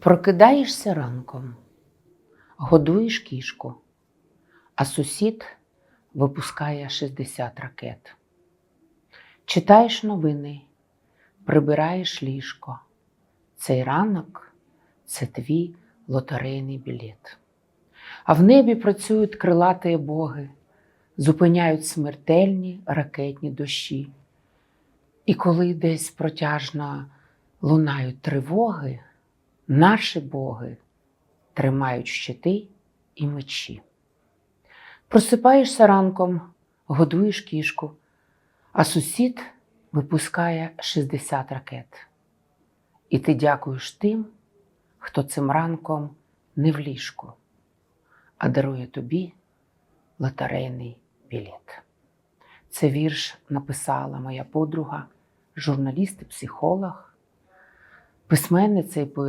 Прокидаєшся ранком, годуєш кішку, а сусід випускає 60 ракет. Читаєш новини, прибираєш ліжко. Цей ранок це твій лотерейний білет. А в небі працюють крилаті боги, зупиняють смертельні ракетні дощі. І коли десь протяжно лунають тривоги, наші боги тримають щити і мечі. Просипаєшся ранком, годуєш кішку, а сусід випускає 60 ракет. І ти дякуєш тим, хто цим ранком не в ліжку, а дарує тобі лотерейний білет. Це вірш написала моя подруга, журналіст і психолог, письменниця і поет.